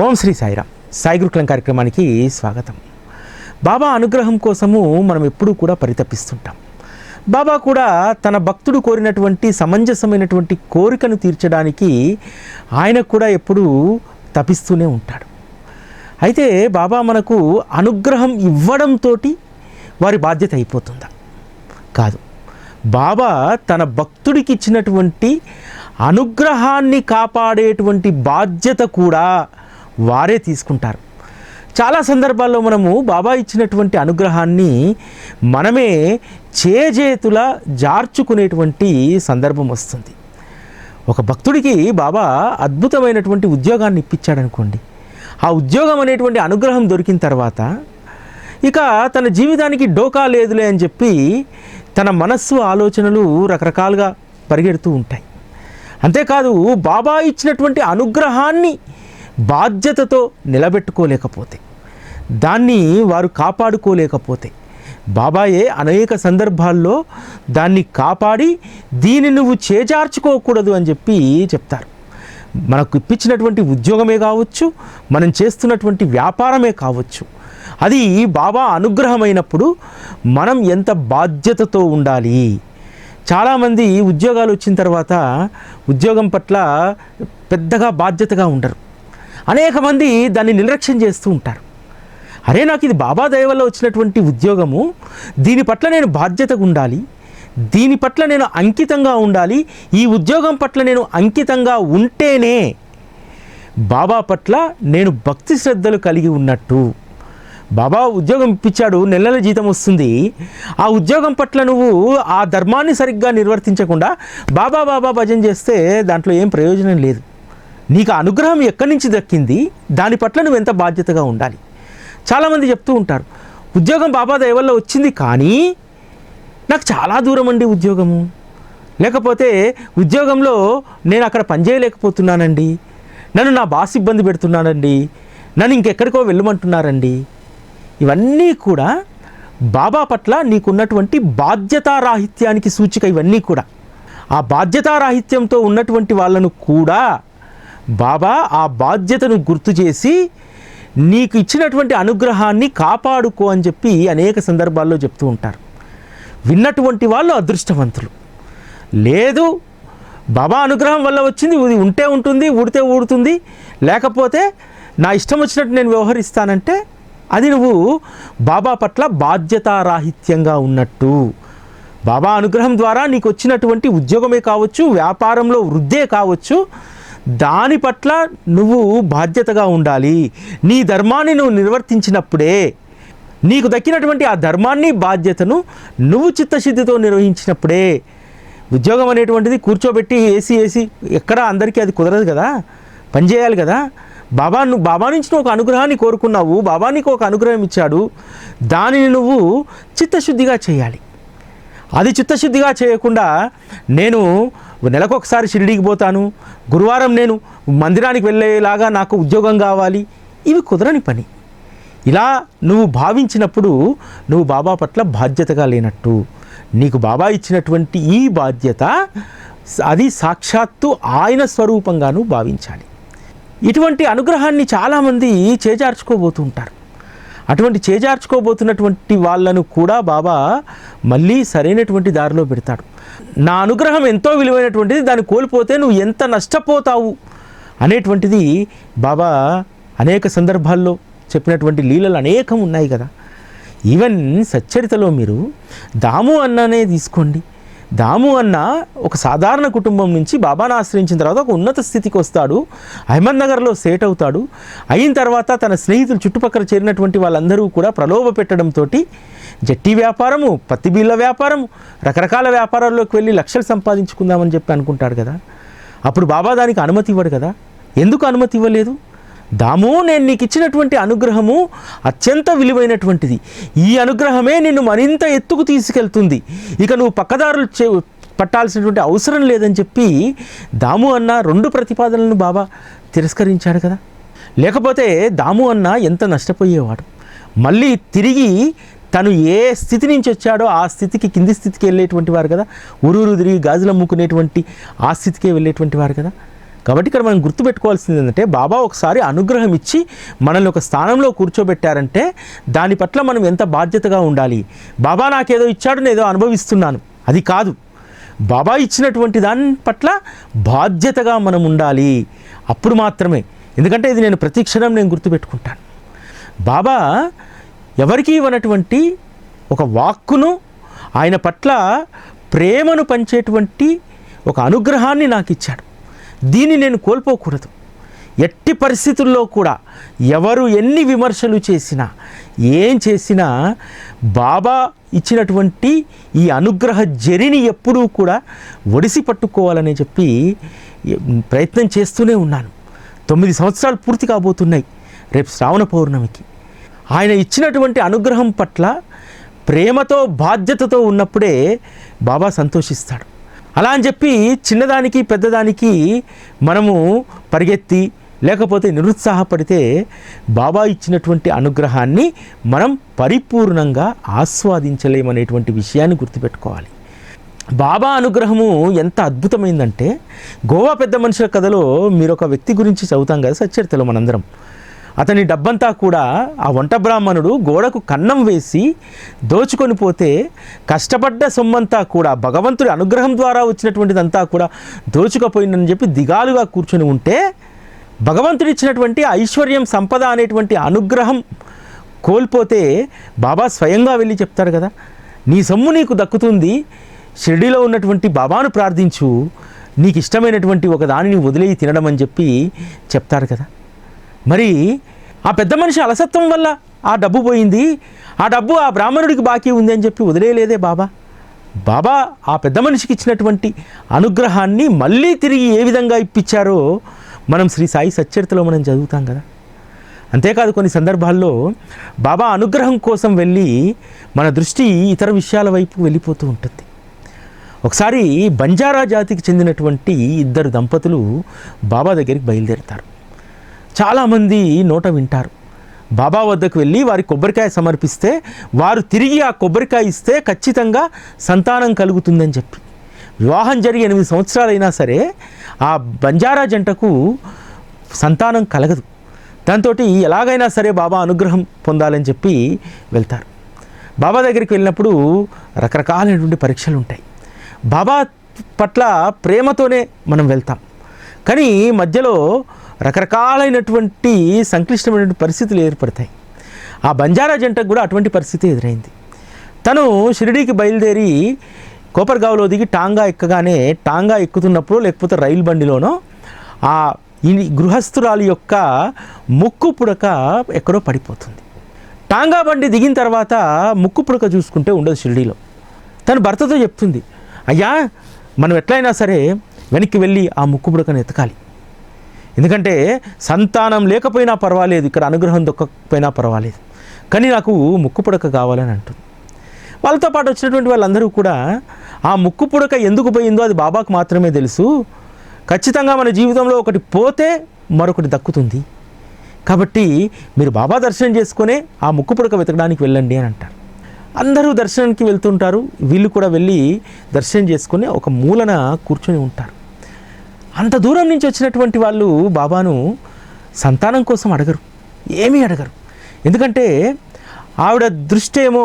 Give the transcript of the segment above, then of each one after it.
ఓం శ్రీ సాయిరామ్. సాయి గురుకులం కార్యక్రమానికి స్వాగతం. బాబా అనుగ్రహం కోసము మనం ఎప్పుడూ కూడా పరితపిస్తుంటాం. బాబా కూడా తన భక్తుడు కోరినటువంటి సమంజసమైనటువంటి కోరికను తీర్చడానికి ఆయన కూడా ఎప్పుడూ తపిస్తూనే ఉంటాడు. అయితే బాబా మనకు అనుగ్రహం ఇవ్వడంతో వారి బాధ్యత అయిపోతుందా? కాదు. బాబా తన భక్తుడికి ఇచ్చినటువంటి అనుగ్రహాన్ని కాపాడేటువంటి బాధ్యత కూడా వారే తీసుకుంటారు. చాలా సందర్భాల్లో మనము బాబా ఇచ్చినటువంటి అనుగ్రహాన్ని మనమే చేజేతుల జార్చుకునేటువంటి సందర్భం వస్తుంది. ఒక భక్తుడికి బాబా అద్భుతమైనటువంటి ఉద్యోగాన్ని ఇప్పించాడనుకోండి. ఆ ఉద్యోగం అనేటువంటి అనుగ్రహం దొరికిన తర్వాత ఇక తన జీవితానికి డోకా లేదులే అని చెప్పి తన మనస్సు ఆలోచనలు రకరకాలుగా పరిగెడుతూ ఉంటాయి. అంతేకాదు బాబా ఇచ్చినటువంటి అనుగ్రహాన్ని బాధ్యతతో నిలబెట్టుకోలేకపోతే దాన్ని వారు కాపాడుకోలేకపోతే బాబాయే అనేక సందర్భాల్లో దాన్ని కాపాడి దీన్ని నువ్వు చేజార్చుకోకూడదు అని చెప్పి చెప్తారు. మనకు ఇప్పించినటువంటి ఉద్యోగమే కావచ్చు మనం చేస్తున్నటువంటి వ్యాపారమే కావచ్చు. అది బాబా అనుగ్రహమైనప్పుడు మనం ఎంత బాధ్యతతో ఉండాలి? చాలామంది ఉద్యోగాలు వచ్చిన తర్వాత ఉద్యోగం పట్ల పెద్దగా బాధ్యతగా ఉండరు. అనేక మంది దాన్ని నిర్లక్ష్యం చేస్తూ ఉంటారు. అరే నాకు ఇది బాబా దయ వల్ల వచ్చినటువంటి ఉద్యోగము. దీని పట్ల నేను బాధ్యతగా ఉండాలి. దీని పట్ల నేను అంకితంగా ఉండాలి. ఈ ఉద్యోగం పట్ల నేను అంకితంగా ఉంటేనే బాబా పట్ల నేను భక్తి శ్రద్ధలు కలిగి ఉన్నట్టు. బాబా ఉద్యోగం ఇప్పించాడు నెల నెల జీతం వస్తుంది. ఆ ఉద్యోగం పట్ల నువ్వు ఆ ధర్మాన్ని సరిగ్గా నిర్వర్తించకుండా బాబా బాబా భజన చేస్తే దాంట్లో ఏం ప్రయోజనం లేదు. నీకు అనుగ్రహం ఎక్కడి నుంచి దక్కింది? దాని పట్ల నువ్వు ఎంత బాధ్యతగా ఉండాలి? చాలామంది చెప్తూ ఉంటారు ఉద్యోగం బాబా దయ వల్ల వచ్చింది కానీ నాకు చాలా దూరం అండి ఉద్యోగము. లేకపోతే ఉద్యోగంలో నేను అక్కడ పనిచేయలేకపోతున్నానండి నన్ను నా బాస్ ఇబ్బంది పెడుతున్నానండి. నన్ను ఇంకెక్కడికో వెళ్ళమంటున్నారండి. ఇవన్నీ కూడా బాబా పట్ల నీకున్నటువంటి బాధ్యతారాహిత్యానికి సూచిక ఇవన్నీ కూడా. ఆ బాధ్యతారాహిత్యంతో ఉన్నటువంటి వాళ్ళను కూడా బాబా ఆ బాధ్యతను గుర్తు చేసి నీకు ఇచ్చినటువంటి అనుగ్రహాన్ని కాపాడుకో అని చెప్పి అనేక సందర్భాల్లో చెప్తూ ఉంటారు. విన్నటువంటి వాళ్ళు అదృష్టవంతులు. లేదు బాబా అనుగ్రహం వల్ల వచ్చింది ఇది ఉంటే ఉంటుంది ఊడితే ఊడుతుంది లేకపోతే నా ఇష్టం వచ్చినట్టు నేను వ్యవహరిస్తానంటే అది నువ్వు బాబా పట్ల బాధ్యతారాహిత్యంగా ఉన్నట్టు. బాబా అనుగ్రహం ద్వారా నీకు వచ్చినటువంటి ఉద్యోగమే కావచ్చు వ్యాపారంలో వృద్ధే కావచ్చు దాని పట్ల నువ్వు బాధ్యతగా ఉండాలి. నీ ధర్మాన్ని నువ్వు నిర్వర్తించినప్పుడే నీకు దక్కినటువంటి ఆ ధర్మాన్ని బాధ్యతను నువ్వు చిత్తశుద్ధితో నిర్వహించినప్పుడే ఉద్యోగం అనేటువంటిది కూర్చోబెట్టి ఏసీ ఏసీ ఎక్కడ అందరికీ అది కుదరదు కదా? పనిచేయాలి కదా? బాబా నువ్వు బాబా నుంచి నువ్వు ఒక అనుగ్రహాన్ని కోరుకున్నావు. బాబా నీకు ఒక అనుగ్రహం ఇచ్చాడు. దానిని నువ్వు చిత్తశుద్ధిగా చేయాలి. అది చిత్తశుద్ధిగా చేయకుండా నేను నెలకొకసారి షిరిడీకి పోతాను. గురువారం నేను మందిరానికి వెళ్ళేలాగా నాకు ఉద్యోగం కావాలి. ఇవి కుదరని పని. ఇలా నువ్వు భావించినప్పుడు నువ్వు బాబా పట్ల బాధ్యతగా లేనట్టు. నీకు బాబా ఇచ్చినటువంటి ఈ బాధ్యత అది సాక్షాత్తు ఆయన స్వరూపంగాను భావించాలి. ఇటువంటి అనుగ్రహాన్ని చాలామంది చేజార్చుకోబోతూ ఉంటారు. అటువంటి చేజార్చుకోబోతున్నటువంటి వాళ్ళను కూడా బాబా మళ్ళీ సరైనటువంటి దారిలో పెడతాడు. నా అనుగ్రహం ఎంతో విలువైనటువంటిది దాన్ని కోల్పోతే నువ్వు ఎంత నష్టపోతావు అనేటువంటిది బాబా అనేక సందర్భాల్లో చెప్పినటువంటి లీలలు అనేకం ఉన్నాయి కదా. ఈవెన్ సచ్చరితలో మీరు దాము అన్ననే తీసుకోండి. దాము అన్న ఒక సాధారణ కుటుంబం నుంచి బాబాను ఆశ్రయించిన తర్వాత ఒక ఉన్నత స్థితికి వస్తాడు. అహ్మద్నగర్లో సేట్ అవుతాడు. అయిన తర్వాత తన స్నేహితులు చుట్టుపక్కల చేరినటువంటి వాళ్ళందరూ కూడా ప్రలోభ పెట్టడంతో జట్టి వ్యాపారము పత్తి బిళ్ళ వ్యాపారం రకరకాల వ్యాపారాల్లోకి వెళ్ళి లక్షలు సంపాదించుకుందామని చెప్పి అనుకుంటాడు కదా. అప్పుడు బాబా దానికి అనుమతి ఇవ్వడు కదా. ఎందుకు అనుమతి ఇవ్వలేదు? దాము నేను నీకు ఇచ్చినటువంటి అనుగ్రహము అత్యంత విలువైనటువంటిది. ఈ అనుగ్రహమే నిన్ను మరింత ఎత్తుకు తీసుకెళ్తుంది. ఇక నువ్వు పక్కదారులు చే పట్టాల్సినటువంటి అవసరం లేదని చెప్పి దాము అన్న రెండు ప్రతిపాదనలను బాబా తిరస్కరించాడు కదా. లేకపోతే దాము అన్న ఎంత నష్టపోయేవాడు. మళ్ళీ తిరిగి తను ఏ స్థితి నుంచి వచ్చాడో ఆ స్థితికి కింది స్థితికి వెళ్ళేటువంటి వారు కదా. ఊరూరు తిరిగి గాజులు అమ్ముకునేటువంటి ఆ స్థితికే వెళ్ళేటువంటి వారు కదా. కాబట్టి ఇక్కడ మనం గుర్తుపెట్టుకోవాల్సింది ఏంటంటే బాబా ఒకసారి అనుగ్రహం ఇచ్చి మనల్ని ఒక స్థానంలో కూర్చోబెట్టారంటే దాని పట్ల మనం ఎంత బాధ్యతగా ఉండాలి? బాబా నాకేదో ఇచ్చాడు నేను ఏదో అనుభవిస్తున్నాను. అది కాదు. బాబా ఇచ్చినటువంటి దాని పట్ల బాధ్యతగా మనం ఉండాలి. అప్పుడు మాత్రమే. ఎందుకంటే ఇది నేను ప్రతి క్షణం నేను గుర్తుపెట్టుకుంటాను. బాబా ఎవరికి ఇవ్వనటువంటి ఒక వాక్కును ఆయన పట్ల ప్రేమను పంచేటువంటి ఒక అనుగ్రహాన్ని నాకు ఇచ్చాడు. దీన్ని నేను కోల్పోకూడదు. ఎట్టి పరిస్థితుల్లో కూడా ఎవరు ఎన్ని విమర్శలు చేసినా ఏం చేసినా బాబా ఇచ్చినటువంటి ఈ అనుగ్రహ జరిని ఎప్పుడూ కూడా ఒడిసి పట్టుకోవాలని చెప్పి ప్రయత్నం చేస్తూనే ఉన్నాను. తొమ్మిది సంవత్సరాలు పూర్తి కాబోతున్నాయి. రేపు శ్రావణ పౌర్ణమికి. ఆయన ఇచ్చినటువంటి అనుగ్రహం పట్ల ప్రేమతో బాధ్యతతో ఉన్నప్పుడే బాబా సంతోషిస్తాడు. అలా అని చెప్పి చిన్నదానికి పెద్దదానికి మనము పరిగెత్తి లేకపోతే నిరుత్సాహపడితే బాబా ఇచ్చినటువంటి అనుగ్రహాన్ని మనం పరిపూర్ణంగా ఆస్వాదించలేమనేటువంటి విషయాన్ని గుర్తుపెట్టుకోవాలి. బాబా అనుగ్రహము ఎంత అద్భుతమైందంటే గోవా పెద్ద మనుషుల కథలో మీరు ఒక వ్యక్తి గురించి చదువుతాం కదా సచ్చరితలో మనందరం. అతని డబ్బంతా కూడా ఆ వంట బ్రాహ్మణుడు గోడకు కన్నం వేసి దోచుకొని పోతే కష్టపడ్డ సొమ్మంతా కూడా భగవంతుడి అనుగ్రహం ద్వారా వచ్చినటువంటిదంతా కూడా దోచుకపోయిందని చెప్పి దిగాలుగా కూర్చొని ఉంటే భగవంతుడు ఇచ్చినటువంటి ఐశ్వర్యం సంపద అనేటువంటి అనుగ్రహం కోల్పోతే బాబా స్వయంగా వెళ్ళి చెప్తారు కదా నీ సొమ్ము నీకు దక్కుతుంది షిర్డీలో ఉన్నటువంటి బాబాను ప్రార్థించు నీకు ఇష్టమైనటువంటి ఒక దానిని వదిలేయి తినడం అని చెప్పి చెప్తారు కదా. మరి ఆ పెద్ద మనిషి అలసత్వం వల్ల ఆ డబ్బు పోయింది ఆ డబ్బు ఆ బ్రాహ్మణుడికి బాకీ ఉంది అని చెప్పి వదిలేయలేదే బాబా. బాబా ఆ పెద్ద మనిషికి ఇచ్చినటువంటి అనుగ్రహాన్ని మళ్ళీ తిరిగి ఏ విధంగా ఇప్పించారో మనం శ్రీ సాయి సచ్చరితలో మనం చదువుతాం కదా. అంతేకాదు కొన్ని సందర్భాల్లో బాబా అనుగ్రహం కోసం వెళ్ళి మన దృష్టి ఇతర విషయాల వైపు వెళ్ళిపోతూ ఉంటుంది. ఒకసారి బంజారా జాతికి చెందినటువంటి ఇద్దరు దంపతులు బాబా దగ్గరికి బయలుదేరుతారు. చాలామంది నోట వింటారు. బాబా వద్దకు వెళ్ళి వారి కొబ్బరికాయ సమర్పిస్తే వారు తిరిగి ఆ కొబ్బరికాయ ఇస్తే ఖచ్చితంగా సంతానం కలుగుతుందని చెప్పి. వివాహం జరిగి ఎనిమిది సంవత్సరాలైనా సరే ఆ బంజారా జంటకు సంతానం కలగదు. దాంతో ఎలాగైనా సరే బాబా అనుగ్రహం పొందాలని చెప్పి వెళ్తారు. బాబా దగ్గరికి వెళ్ళినప్పుడు రకరకాలైనటువంటి పరీక్షలు ఉంటాయి. బాబా పట్ల ప్రేమతోనే మనం వెళ్తాం. కానీ మధ్యలో రకరకాలైనటువంటి సంక్లిష్టమైనటువంటి పరిస్థితులు ఏర్పడతాయి. ఆ బంజారా జంటకు కూడా అటువంటి పరిస్థితి ఎదురైంది. తను షిరిడీకి బయలుదేరి కోపర్గావ్లో దిగి టాంగా ఎక్కగానే టాంగా ఎక్కుతున్నప్పుడు లేకపోతే రైలు బండిలోనో ఆ ఈ గృహస్థురాలి యొక్క ముక్కు పుడక ఎక్కడో పడిపోతుంది. టాంగా బండి దిగిన తర్వాత ముక్కు పుడక చూసుకుంటే ఉండదు షిరిడీలో. తను భర్తతో చెప్తుంది అయ్యా మనం ఎట్లయినా సరే వెనక్కి వెళ్ళి ఆ ముక్కు పుడకను ఎతకాలి. ఎందుకంటే సంతానం లేకపోయినా పర్వాలేదు ఇక్కడ అనుగ్రహం దొక్కకపోయినా పర్వాలేదు. కానీ నాకు ముక్కు పుడక కావాలని అంటుంది. వాళ్ళతో పాటు వచ్చినటువంటి వాళ్ళందరూ కూడా ఆ ముక్కు పుడక ఎందుకు పోయిందో అది బాబాకు మాత్రమే తెలుసు. ఖచ్చితంగా మన జీవితంలో ఒకటి పోతే మరొకటి దక్కుతుంది. కాబట్టి మీరు బాబా దర్శనం చేసుకునే ఆ ముక్కు పుడక వెతకడానికి వెళ్ళండి అని అంటారు. అందరూ దర్శనానికి వెళ్తుంటారు. వీళ్ళు కూడా వెళ్ళి దర్శనం చేసుకుని ఒక మూలన కూర్చొని ఉంటారు. అంత దూరం నుంచి వచ్చినటువంటి వాళ్ళు బాబాను సంతానం కోసం అడగరు. ఏమీ అడగరు. ఎందుకంటే ఆవిడ దృష్టి ఏమో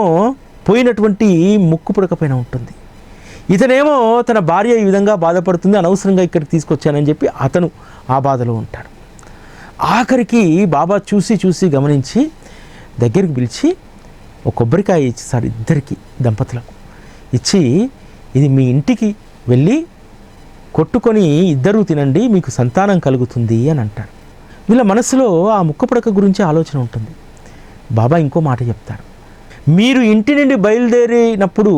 పోయినటువంటి ముక్కు పుడకపైన ఉంటుంది. ఇతనేమో తన భార్య ఈ విధంగా బాధపడుతుంది అనవసరంగా ఇక్కడికి తీసుకొచ్చానని చెప్పి అతను ఆ బాధలో ఉంటాడు. ఆఖరికి బాబా చూసి చూసి గమనించి దగ్గరికి పిలిచి ఒక కొబ్బరికాయ ఇచ్చి సార్ ఇద్దరికి దంపతులకు. ఇచ్చి ఇది మీ ఇంటికి వెళ్ళి కొట్టుకొని ఇద్దరూ తినండి మీకు సంతానం కలుగుతుంది అని అంటాడు. వీళ్ళ మనసులో ఆ ముక్కపడక గురించి ఆలోచన ఉంటుంది. బాబా ఇంకో మాట చెప్తారు. మీరు ఇంటి నుండి బయలుదేరినప్పుడు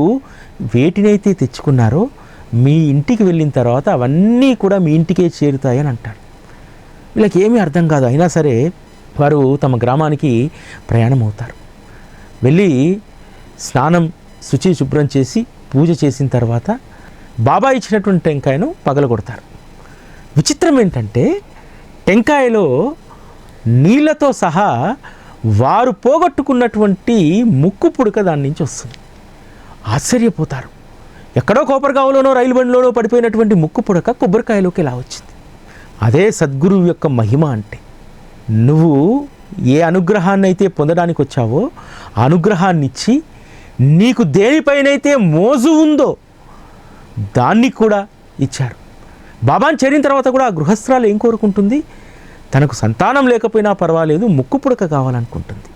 వేటినైతే తెచ్చుకున్నారో మీ ఇంటికి వెళ్ళిన తర్వాత అవన్నీ కూడా మీ ఇంటికే చేరుతాయి అని అంటాడు. వీళ్ళకి ఏమీ అర్థం కాదు. అయినా సరే వారు తమ గ్రామానికి ప్రయాణం అవుతారు వెళ్ళి స్నానం శుచి శుభ్రం చేసి పూజ చేసిన తర్వాత బాబా ఇచ్చినటువంటి టెంకాయను పగలగొడతారు. విచిత్రం ఏంటంటే టెంకాయలో నీళ్ళతో సహా వారు పోగొట్టుకున్నటువంటి ముక్కు పుడక దాని నుంచి వస్తుంది. ఆశ్చర్యపోతారు. ఎక్కడో కోపరగావులోనో రైలు బండిలోనో పడిపోయినటువంటి ముక్కు పుడక కొబ్బరికాయలోకి ఇలా వచ్చింది? అదే సద్గురువు యొక్క మహిమ అంటే నువ్వు ఏ అనుగ్రహాన్ని అయితే పొందడానికి వచ్చావో ఆ నీకు దేనిపైనైతే మోజు ఉందో దాన్ని కూడా ఇచ్చారు. బాబాని చేరిన తర్వాత కూడా ఆ గృహస్థరాలు ఏం కోరుకుంటుంది? తనకు సంతానం లేకపోయినా పర్వాలేదు ముక్కు పుడక కావాలనుకుంటుంది.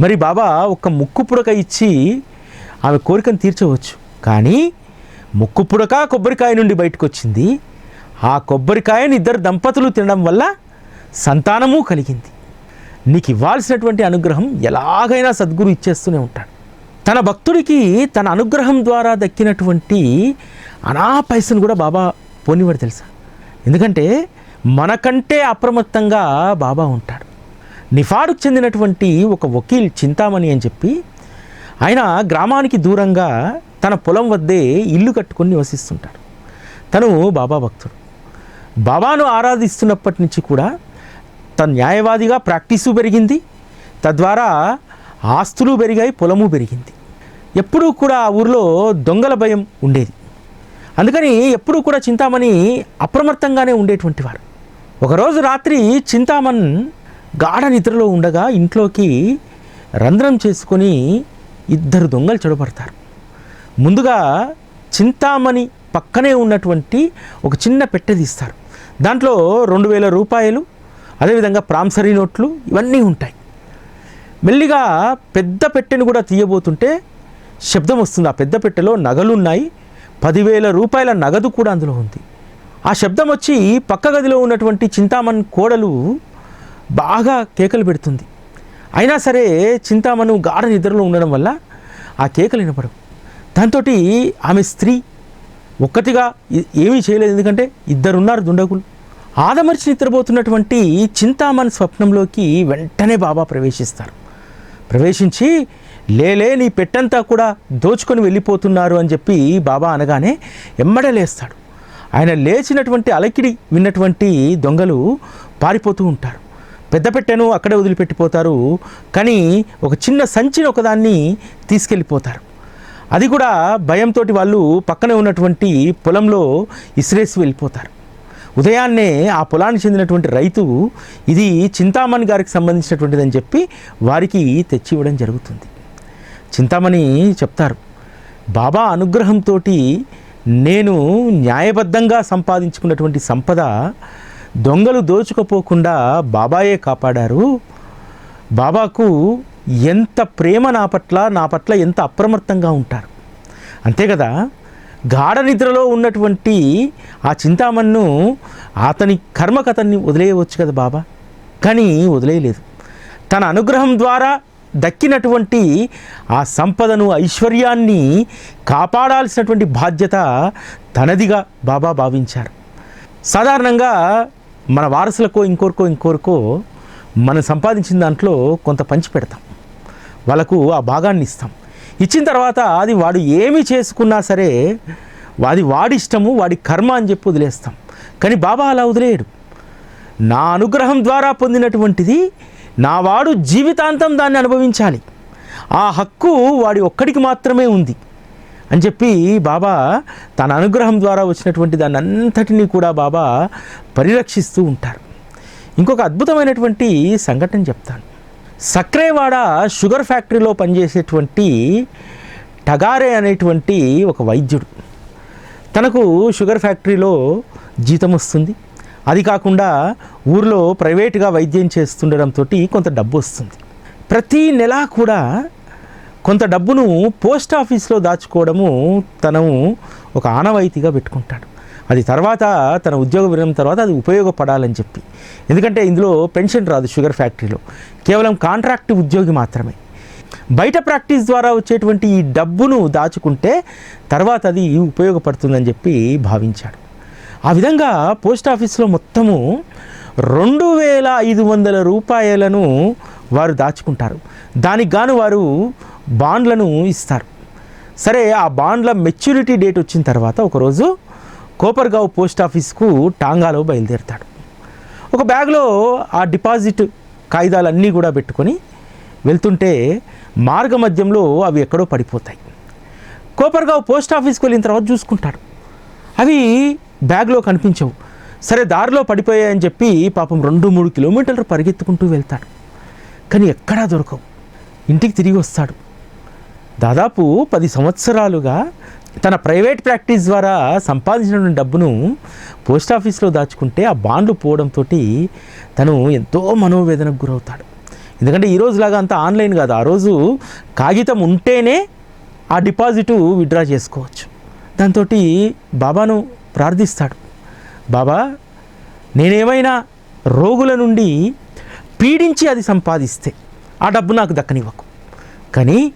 మరి బాబా ఒక ముక్కు పుడక ఇచ్చి ఆమె కోరికను తీర్చవచ్చు. కానీ ముక్కు పుడక కొబ్బరికాయ నుండి బయటకు వచ్చింది ఆ కొబ్బరికాయని ఇద్దరు దంపతులు తినడం వల్ల సంతానము కలిగింది. నీకు ఇవ్వాల్సినటువంటి అనుగ్రహం ఎలాగైనా సద్గురు ఇచ్చేస్తూనే ఉంటాడు. తన భక్తుడికి తన అనుగ్రహం ద్వారా దక్కినటువంటి అనా పైసను కూడా బాబా పోనివాడు తెలుసా? ఎందుకంటే మనకంటే అప్రమత్తంగా బాబా ఉంటాడు. నిఫాడుకు చెందినటువంటి ఒక వకీల్ చింతామణి అని చెప్పి ఆయన గ్రామానికి దూరంగా తన పొలం వద్దే ఇల్లు కట్టుకొని నివసిస్తుంటాడు. తను బాబా భక్తుడు. బాబాను ఆరాధిస్తున్నప్పటి నుంచి కూడా తన న్యాయవాదిగా ప్రాక్టీసు పెరిగింది. తద్వారా ఆస్తులు పెరిగాయి పొలము పెరిగింది. ఎప్పుడూ కూడా ఆ ఊరిలో దొంగల భయం ఉండేది. అందుకని ఎప్పుడూ కూడా చింతామణి అప్రమత్తంగానే ఉండేటువంటి వారు. ఒకరోజు రాత్రి చింతామన్ గాఢ నిద్రలో ఉండగా ఇంట్లోకి రంధ్రం చేసుకొని ఇద్దరు దొంగలు చెడబడతారు ముందుగా చింతామణి పక్కనే ఉన్నటువంటి ఒక చిన్న పెట్టె తీస్తారు. దాంట్లో రెండు వేల రూపాయలు అదేవిధంగా ప్రాంసరీ నోట్లు ఇవన్నీ ఉంటాయి. మెల్లిగా పెద్ద పెట్టెను కూడా తీయబోతుంటే శబ్దం వస్తుంది. ఆ పెద్ద పెట్టెలో నగలున్నాయి. పదివేల రూపాయల నగదు కూడా అందులో ఉంది. ఆ శబ్దం వచ్చి పక్క గదిలో ఉన్నటువంటి చింతామన్ కోడలు బాగా కేకలు పెడుతుంది. అయినా సరే చింతామణి గాఢ నిద్రలో ఉండడం వల్ల ఆ కేకలు వినపడవు. దాంతో ఆమె స్త్రీ ఒక్కటిగా ఏమీ చేయలేదు. ఎందుకంటే ఇద్దరున్నారు దుండగులు. ఆదమర్చి నిద్రపోతున్నటువంటి చింతామన్ స్వప్నంలోకి వెంటనే బాబా ప్రవేశిస్తారు. ప్రవేశించి లేలే నీ పెట్టంతా కూడా దోచుకొని వెళ్ళిపోతున్నారు అని చెప్పి బాబా అనగానే ఎమ్మడలేస్తాడు ఆయన లేచినటువంటి అలకిడి విన్నటువంటి దొంగలు పారిపోతూ ఉంటారు. పెద్ద పెట్టెను అక్కడే వదిలిపెట్టిపోతారు. కానీ ఒక చిన్న సంచిని ఒకదాన్ని తీసుకెళ్ళిపోతారు. అది కూడా భయంతో వాళ్ళు పక్కనే ఉన్నటువంటి పొలంలో ఇసిరేసి వెళ్ళిపోతారు. ఉదయాన్నే ఆ పొలానికి చెందినటువంటి రైతు ఇది చింతామణి గారికి సంబంధించినటువంటిది అని చెప్పి వారికి తెచ్చి ఇవ్వడం జరుగుతుంది. చింతామణి చెప్తారు బాబా అనుగ్రహంతో నేను న్యాయబద్ధంగా సంపాదించుకున్నటువంటి సంపద దొంగలు దోచుకపోకుండా బాబాయే కాపాడారు. బాబాకు ఎంత ప్రేమ నా పట్ల నా పట్ల ఎంత అప్రమత్తంగా ఉంటారు. అంతే కదా? గాఢ నిద్రలో ఉన్నటువంటి ఆ చింతామణ్ను అతని కర్మకథని వదిలేయవచ్చు కదా బాబా? కానీ వదిలేయలేదు. తన అనుగ్రహం ద్వారా దక్కినటువంటి ఆ సంపదను ఐశ్వర్యాన్ని కాపాడాల్సినటువంటి బాధ్యత తనదిగా బాబా భావించారు. సాధారణంగా మన వారసులకో ఇంకోరికో ఇంకోరికో మనం సంపాదించిన దాంట్లో కొంత పంచి పెడతాం. వాళ్ళకు ఆ భాగాన్ని ఇస్తాం. ఇచ్చిన తర్వాత అది వాడు ఏమి చేసుకున్నా సరే అది వాడి ఇష్టము వాడి కర్మ అని చెప్పి వదిలేస్తాం. కానీ బాబా అలా వదిలేయడు. నా అనుగ్రహం ద్వారా పొందినటువంటిది నా వాడు జీవితాంతం దాన్ని అనుభవించాలి. ఆ హక్కు వాడి ఒక్కడికి మాత్రమే ఉంది అని చెప్పి బాబా తన అనుగ్రహం ద్వారా వచ్చినటువంటి దాన్ని అంతటినీ కూడా బాబా పరిరక్షిస్తూ ఉంటారు. ఇంకొక అద్భుతమైనటువంటి సంఘటన చెప్తాను. సక్రేవాడ షుగర్ ఫ్యాక్టరీలో పనిచేసేటువంటి టగారే అనేటువంటి ఒక వైద్యుడు. తనకు షుగర్ ఫ్యాక్టరీలో జీతం వస్తుంది. అది కాకుండా ఊర్లో ప్రైవేటుగా వైద్యం చేస్తుండడంతో కొంత డబ్బు వస్తుంది. ప్రతి నెలా కూడా కొంత డబ్బును పోస్ట్ ఆఫీస్లో దాచుకోవడము తను ఒక ఆనవాయితీగా పెట్టుకుంటాడు. అది తర్వాత తన ఉద్యోగ విరమణ తర్వాత అది ఉపయోగపడాలని చెప్పి. ఎందుకంటే ఇందులో పెన్షన్ రాదు షుగర్ ఫ్యాక్టరీలో. కేవలం కాంట్రాక్ట్ ఉద్యోగి మాత్రమే. బయట ప్రాక్టీస్ ద్వారా వచ్చేటువంటి ఈ డబ్బును దాచుకుంటే తర్వాత అది ఉపయోగపడుతుందని చెప్పి భావించాడు. ఆ విధంగా పోస్ట్ ఆఫీస్లో మొత్తము రెండు వేల ఐదు వందల రూపాయలను వారు దాచుకుంటారు. దానికి గాను వారు బాండ్లను ఇస్తారు. సరే ఆ బాండ్ల మెచ్యూరిటీ డేట్ వచ్చిన తర్వాత ఒకరోజు కోపర్గావ్ పోస్ట్ ఆఫీస్కు టాంగాలో బయలుదేరుతాడు. ఒక బ్యాగ్లో ఆ డిపాజిట్ కాగితాలన్నీ కూడా పెట్టుకొని వెళ్తుంటే మార్గ మధ్యంలో అవి ఎక్కడో పడిపోతాయి. కోపర్గావ్ పోస్ట్ ఆఫీస్కి వెళ్ళిన తర్వాత చూసుకుంటాడు. అవి బ్యాగ్లో కనిపించవు. సరే దారిలో పడిపోయాయని చెప్పి పాపం రెండు మూడు కిలోమీటర్లు పరిగెత్తుకుంటూ వెళ్తాడు. కానీ ఎక్కడా దొరకవు. ఇంటికి తిరిగి వస్తాడు. దాదాపు పది సంవత్సరాలుగా తన ప్రైవేట్ ప్రాక్టీస్ ద్వారా సంపాదించిన డబ్బును పోస్ట్ ఆఫీస్లో దాచుకుంటే ఆ బాండ్లు పోవడంతో తను ఎంతో మనోవేదనకు గురవుతాడు. ఎందుకంటే ఈ రోజులాగా అంతా ఆన్లైన్ కాదు. ఆ రోజు కాగితం ఉంటేనే ఆ డిపాజిటు విత్డ్రా చేసుకోవచ్చు. దాంతో బాబాను ప్రార్థిస్తాడు. బాబా నేనేమైనా రోగుల నుండి పీడించి అది సంపాదిస్తే ఆ డబ్బు నాకు దక్కనివ్వకు. కానీ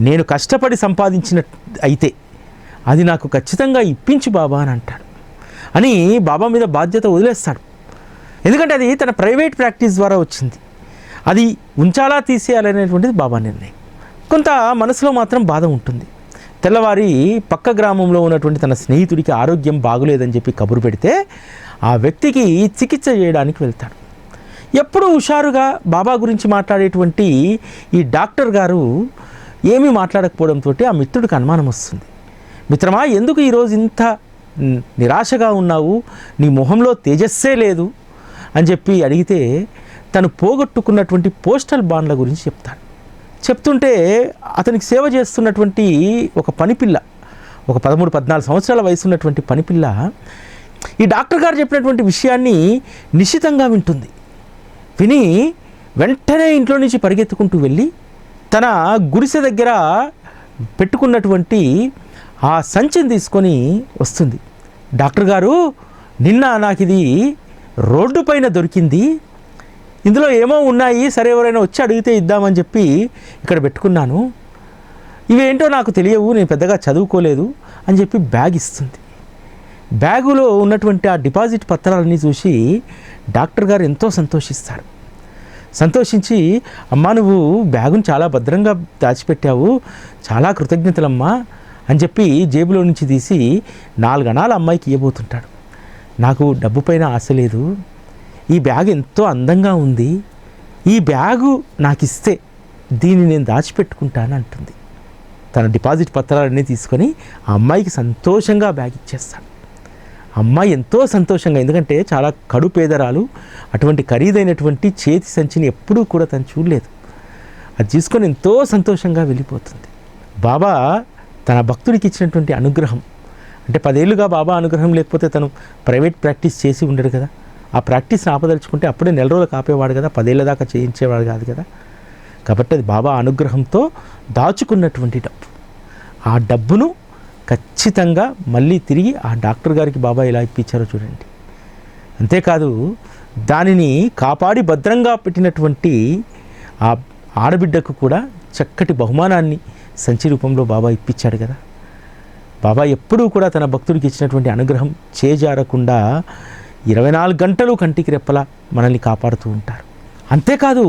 నేను కష్టపడి సంపాదించిన అయితే అది నాకు ఖచ్చితంగా ఇప్పించు బాబా అని అంటాడు. అని బాబా మీద బాధ్యత వదిలేస్తాడు. ఎందుకంటే అది తన ప్రైవేట్ ప్రాక్టీస్ ద్వారా వచ్చింది. అది ఉంచాలా తీసేయాలనేటువంటిది బాబా నిర్ణయం. కొంత మనసులో మాత్రం బాధ ఉంటుంది. తెల్లవారి పక్క గ్రామంలో ఉన్నటువంటి తన స్నేహితుడికి ఆరోగ్యం బాగులేదని చెప్పి కబురు పెడితే ఆ వ్యక్తికి చికిత్స చేయడానికి వెళ్తాడు. ఎప్పుడూ హుషారుగా బాబా గురించి మాట్లాడేటువంటి ఈ డాక్టర్ గారు ఏమీ మాట్లాడకపోవడంతో ఆ మిత్రుడికి అనుమానం వస్తుంది. మిత్రమా ఎందుకు ఈరోజు ఇంత నిరాశగా ఉన్నావు? నీ మొహంలో తేజస్సే లేదు అని చెప్పి అడిగితే తను పోగొట్టుకున్నటువంటి పోస్టల్ బాండ్ల గురించి చెప్తాడు. చెప్తుంటే అతనికి సేవ చేస్తున్నటువంటి ఒక పనిపిల్ల ఒక పదమూడు పద్నాలుగు సంవత్సరాల వయసు ఉన్నటువంటి పనిపిల్ల ఈ డాక్టర్ గారు చెప్పినటువంటి విషయాన్ని నిశ్చితంగా వింటుంది. విని వెంటనే ఇంట్లో నుంచి పరిగెత్తుకుంటూ వెళ్ళి తన గుడిసె దగ్గర పెట్టుకున్నటువంటి ఆ సంచిని తీసుకొని వస్తుంది. డాక్టర్ గారు నిన్న నాకు ఇది రోడ్డు పైన దొరికింది. ఇందులో ఏమో ఉన్నాయి సరే ఎవరైనా వచ్చి అడిగితే ఇద్దామని చెప్పి ఇక్కడ పెట్టుకున్నాను. ఇవేంటో నాకు తెలియవు నేను పెద్దగా చదువుకోలేదు అని చెప్పి బ్యాగ్ ఇస్తుంది. బ్యాగులో ఉన్నటువంటి ఆ డిపాజిట్ పత్రాలన్నీ చూసి డాక్టర్ గారు ఎంతో సంతోషిస్తారు. సంతోషించి అమ్మా నువ్వు బ్యాగును చాలా భద్రంగా దాచిపెట్టావు చాలా కృతజ్ఞతలమ్మా అని చెప్పి జేబులో నుంచి తీసి నాలుగు అమ్మాయికి ఇవ్వబోతుంటాడు నాకు డబ్బు పైన ఆశ లేదు. ఈ బ్యాగ్ ఎంతో అందంగా ఉంది. ఈ బ్యాగు నాకు ఇస్తే దీన్ని నేను దాచిపెట్టుకుంటాను అంటుంది. తన డిపాజిట్ పత్రాలన్నీ తీసుకొని ఆ అమ్మాయికి సంతోషంగా బ్యాగ్ ఇచ్చేస్తాడు. అమ్మాయి ఎంతో సంతోషంగా ఎందుకంటే చాలా కడు పేదరాలు అటువంటి ఖరీదైనటువంటి చేతి సంచిని ఎప్పుడూ కూడా తను చూడలేదు. అది తీసుకొని ఎంతో సంతోషంగా వెళ్ళిపోతుంది. బాబా తన భక్తుడికి ఇచ్చినటువంటి అనుగ్రహం. అంటే పదేళ్ళుగా బాబా అనుగ్రహం లేకపోతే తను ప్రైవేట్ ప్రాక్టీస్ చేసి ఉండడు కదా. ఆ ప్రాక్టీస్ని ఆపదలుచుకుంటే అప్పుడే నెల రోజులు కాపేవాడు కదా పదేళ్ళ దాకా చేయించేవాడు కాదు కదా. కాబట్టి అది బాబా అనుగ్రహంతో దాచుకున్నటువంటి డబ్బు. ఆ డబ్బును ఖచ్చితంగా మళ్ళీ తిరిగి ఆ డాక్టర్ గారికి బాబా ఇలా ఇప్పించారో చూడండి. అంతేకాదు దానిని కాపాడి భద్రంగా పెట్టినటువంటి ఆ ఆడబిడ్డకు కూడా చక్కటి బహుమానాన్ని సంచి రూపంలో బాబా ఇప్పించాడు కదా. బాబా ఎప్పుడూ కూడా తన భక్తుడికి ఇచ్చినటువంటి అనుగ్రహం చేజారకుండా ఇరవై నాలుగు గంటలు కంటికి రెప్పలా మనల్ని కాపాడుతూ ఉంటారు. అంతేకాదు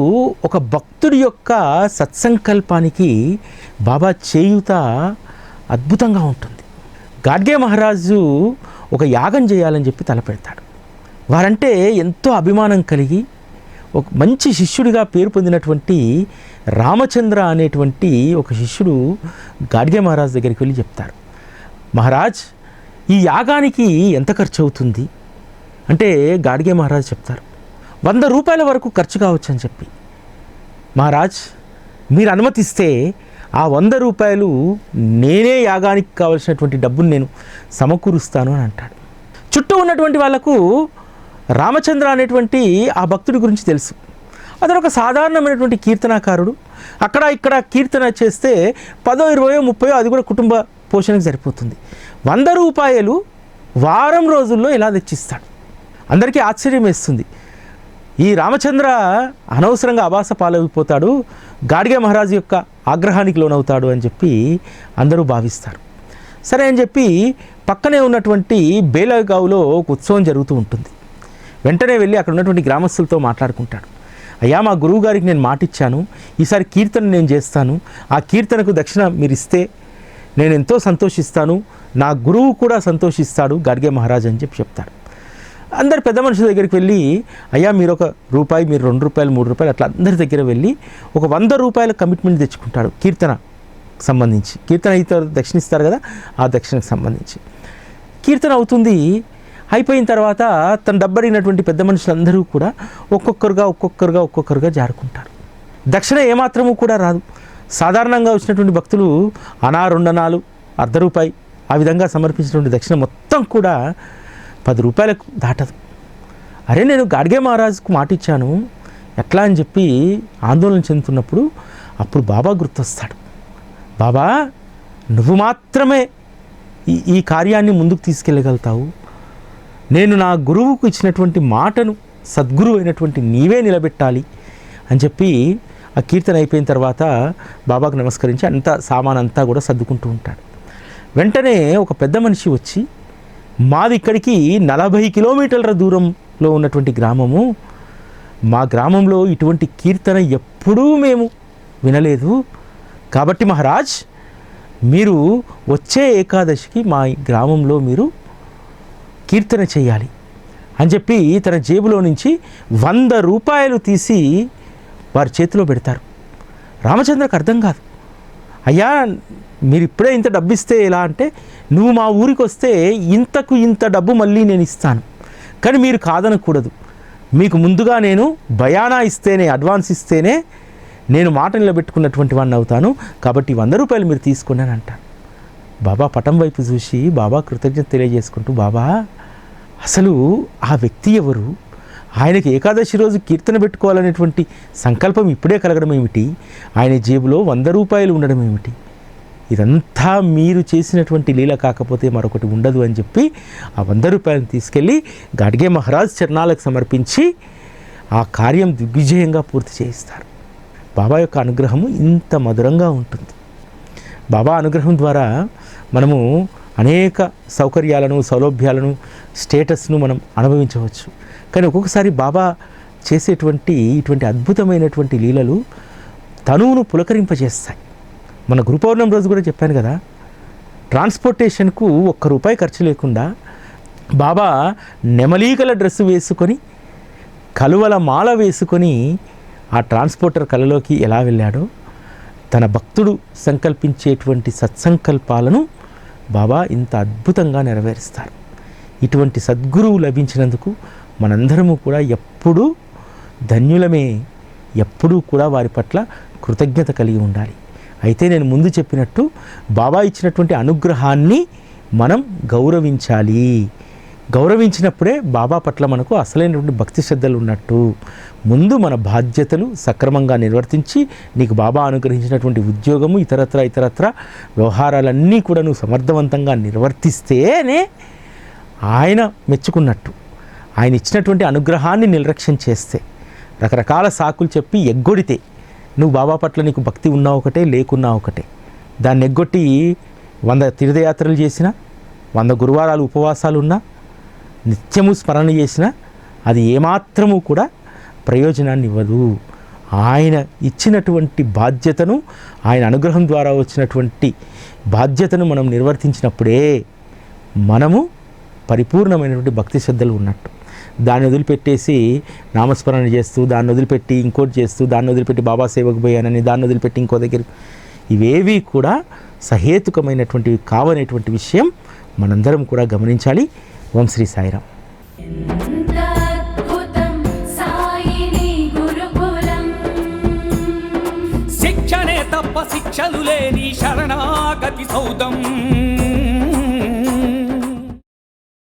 ఒక భక్తుడి యొక్క సత్సంకల్పానికి బాబా చేయుత అద్భుతంగా ఉంటుంది. గాడ్గే మహారాజు ఒక యాగం చేయాలని చెప్పి తలపెడతాడు. వారంటే ఎంతో అభిమానం కలిగి ఒక మంచి శిష్యుడిగా పేరు పొందినటువంటి రామచంద్ర అనేటువంటి ఒక శిష్యుడు గాడ్గే మహారాజ్ దగ్గరికి వెళ్ళి చెప్తారు. మహారాజ్ ఈ యాగానికి ఎంత ఖర్చు అవుతుంది? అంటే గాడ్గే మహారాజ్ చెప్తారు. వంద రూపాయల వరకు ఖర్చు కావచ్చు అని చెప్పి. మహారాజ్ మీరు అనుమతిస్తే ఆ వంద రూపాయలు నేనే యాగానికి కావలసినటువంటి డబ్బును నేను సమకూరుస్తాను అని అంటాడు. చుట్టూ ఉన్నటువంటి వాళ్ళకు రామచంద్ర అనేటువంటి ఆ భక్తుడి గురించి తెలుసు. అతను ఒక సాధారణమైనటువంటి కీర్తనాకారుడు. అక్కడ ఇక్కడ కీర్తన చేస్తే పదో ఇరవయో ముప్పయో అది కూడా కుటుంబ పోషణకు సరిపోతుంది. వంద రూపాయలు వారం రోజుల్లో ఇలా తెచ్చిస్తాడు. అందరికీ ఆశ్చర్యం వేస్తుంది. ఈ రామచంద్ర అనవసరంగా అభాస పాలైపోతాడు. గాడిగే మహారాజు యొక్క ఆగ్రహానికి లోనవుతాడు అని చెప్పి అందరూ భావిస్తారు. సరే అని చెప్పి పక్కనే ఉన్నటువంటి బేలగావులో ఒక ఉత్సవం జరుగుతూ ఉంటుంది. వెంటనే వెళ్ళి అక్కడ ఉన్నటువంటి గ్రామస్తులతో మాట్లాడుకుంటాడు. అయ్యా మా గురువు గారికి నేను మాటిచ్చాను. ఈసారి కీర్తన నేను చేస్తాను. ఆ కీర్తనకు దక్షిణ మీరు ఇస్తే నేను ఎంతో సంతోషిస్తాను. నా గురువు కూడా సంతోషిస్తాడు. గాడ్గే మహారాజ్ అని చెప్పి చెప్తాడు. అందరు పెద్ద మనుషుల దగ్గరికి వెళ్ళి అయ్యా మీరు ఒక రూపాయి మీరు రెండు రూపాయలు మూడు రూపాయలు అట్లా అందరి దగ్గర వెళ్ళి ఒక వంద రూపాయల కమిట్మెంట్ తెచ్చుకుంటాడు కీర్తన సంబంధించి. కీర్తన అయితే దక్షిణ ఇస్తారు కదా ఆ దక్షిణకు సంబంధించి. కీర్తన అవుతుంది అయిపోయిన తర్వాత తను డబ్బడినటువంటి పెద్ద మనుషులందరూ కూడా ఒక్కొక్కరుగా ఒక్కొక్కరుగా ఒక్కొక్కరుగా జారుకుంటారు. దక్షిణ ఏమాత్రము కూడా రాదు. సాధారణంగా వచ్చినటువంటి భక్తులు అనా రెండనాలు అర్ధ రూపాయి ఆ విధంగా సమర్పించినటువంటి దక్షిణ మొత్తం కూడా పది రూపాయలకు దాటదు. అరే నేను గాడ్గే మహారాజుకు మాట ఇచ్చాను ఎట్లా అని చెప్పి ఆందోళన చెందుతున్నప్పుడు అప్పుడు బాబా గుర్తొస్తాడు. బాబా నువ్వు మాత్రమే ఈ ఈ కార్యాన్ని ముందుకు తీసుకెళ్ళగలుగుతావు. నేను నా గురువుకు ఇచ్చినటువంటి మాటను సద్గురువు అయినటువంటి నీవే నిలబెట్టాలి అని చెప్పి ఆ కీర్తన అయిపోయిన తర్వాత బాబాకు నమస్కరించి అంతా సామాన్ అంతా కూడా సర్దుకుంటూ ఉంటాడు. వెంటనే ఒక పెద్ద మనిషి వచ్చి మాది ఇక్కడికి నలభై కిలోమీటర్ల దూరంలో ఉన్నటువంటి గ్రామము మా గ్రామంలో ఇటువంటి కీర్తన ఎప్పుడూ మేము వినలేదు. కాబట్టి మహారాజ్ మీరు వచ్చే ఏకాదశికి మా ఈ గ్రామంలో మీరు కీర్తన చేయాలి అని చెప్పి తన జేబులో నుంచి వంద రూపాయలు తీసి వారి చేతిలో పెడతారు. రామచంద్రకు అర్థం కాదు. అయ్యా మీరు ఇప్పుడే ఇంత డబ్బు ఇస్తే ఎలా అంటే నువ్వు మా ఊరికి వస్తే ఇంతకు ఇంత డబ్బు మళ్ళీ నేను ఇస్తాను. కానీ మీరు కాదనకూడదు. మీకు ముందుగా నేను భయానా ఇస్తేనే అడ్వాన్స్ ఇస్తేనే నేను మాట నిలబెట్టుకున్నటువంటి వాడిని అవుతాను. కాబట్టి వంద రూపాయలు మీరు తీసుకున్నాను అంటాను బాబా పటం వైపు చూసి బాబా కృతజ్ఞత తెలియజేసుకుంటూ బాబా అసలు ఆ వ్యక్తి ఎవరు? ఆయనకి ఏకాదశి రోజు కీర్తన పెట్టుకోవాలనేటువంటి సంకల్పం ఇప్పుడే కలగడం ఏమిటి? ఆయన జేబులో వంద రూపాయలు ఉండడం ఏమిటి? ఇదంతా మీరు చేసినటువంటి లీల కాకపోతే మరొకటి ఉండదు అని చెప్పి ఆ వంద రూపాయలను తీసుకెళ్ళి గాడ్గే మహారాజ్ చరణాలకు సమర్పించి ఆ కార్యం దిగ్విజయంగా పూర్తి చేయిస్తారు. బాబా యొక్క అనుగ్రహము ఇంత మధురంగా ఉంటుంది. బాబా అనుగ్రహం ద్వారా మనము అనేక సౌకర్యాలను సౌలభ్యాలను స్టేటస్ను మనం అనుభవించవచ్చు. కానీ ఒక్కొక్కసారి బాబా చేసేటువంటి ఇటువంటి అద్భుతమైనటువంటి లీలలు తనువును పులకరింపజేస్తాయి. మన గురుపౌర్ణం రోజు కూడా చెప్పాను కదా ట్రాన్స్పోర్టేషన్కు ఒక్క రూపాయి ఖర్చు లేకుండా బాబా నెమలీకల డ్రెస్సు వేసుకొని కలువల మాల వేసుకొని ఆ ట్రాన్స్పోర్టర్ కళలోకి ఎలా వెళ్ళాడో తన భక్తుడు సంకల్పించేటువంటి సత్సంకల్పాలను బాబా ఇంత అద్భుతంగా నెరవేరుస్తారు. ఇటువంటి సద్గురువు లభించినందుకు మనందరము కూడా ఎప్పుడూ ధన్యులమే ఎప్పుడూ కూడా వారి పట్ల కృతజ్ఞత కలిగి ఉండాలి. అయితే నేను ముందు చెప్పినట్టు బాబా ఇచ్చినటువంటి అనుగ్రహాన్ని మనం గౌరవించాలి. గౌరవించినప్పుడే బాబా పట్ల మనకు అసలైనటువంటి భక్తి శ్రద్ధలు ఉన్నట్టు. ముందు మన బాధ్యతలు సక్రమంగా నిర్వర్తించి నీకు బాబా అనుగ్రహించినటువంటి ఉద్యోగము ఇతరత్ర ఇతరత్ర వ్యవహారాలన్నీ కూడా నువ్వు సమర్థవంతంగా నిర్వర్తిస్తేనే ఆయన మెచ్చుకున్నట్టు. ఆయన ఇచ్చినటువంటి అనుగ్రహాన్ని నిర్లక్ష్యం చేస్తే రకరకాల సాకులు చెప్పి ఎగ్గొడితే నువ్వు బాబా పట్ల నీకు భక్తి ఉన్నా ఒకటే లేకున్నా ఒకటే. దాన్ని ఎగ్గొట్టి వంద తీర్థయాత్రలు చేసినా వంద గురువారాలు ఉపవాసాలు ఉన్నా నిత్యము స్మరణ చేసినా అది ఏమాత్రము కూడా ప్రయోజనాన్ని ఇవ్వదు ఆయన ఇచ్చినటువంటి బాధ్యతను ఆయన అనుగ్రహం ద్వారా వచ్చినటువంటి బాధ్యతను మనం నిర్వర్తించినప్పుడే మనము పరిపూర్ణమైనటువంటి భక్తి శ్రద్ధలు ఉన్నట్టు. దాన్ని వదిలిపెట్టేసి నామస్మరణ చేస్తూ దాన్ని వదిలిపెట్టి ఇంకోటి చేస్తూ దాన్ని వదిలిపెట్టి బాబా సేవకు పోయానని దాన్ని వదిలిపెట్టి ఇంకో దగ్గర ఇవేవి కూడా సహేతుకమైనటువంటివి కావనేటువంటి విషయం మనందరం కూడా గమనించాలి. ఓం శ్రీ సాయిరామ్. అద్భుతం సాయిని గురుకులం. శిక్షణే తప్ప శిక్షలు లేని శరణాగతి సౌదం.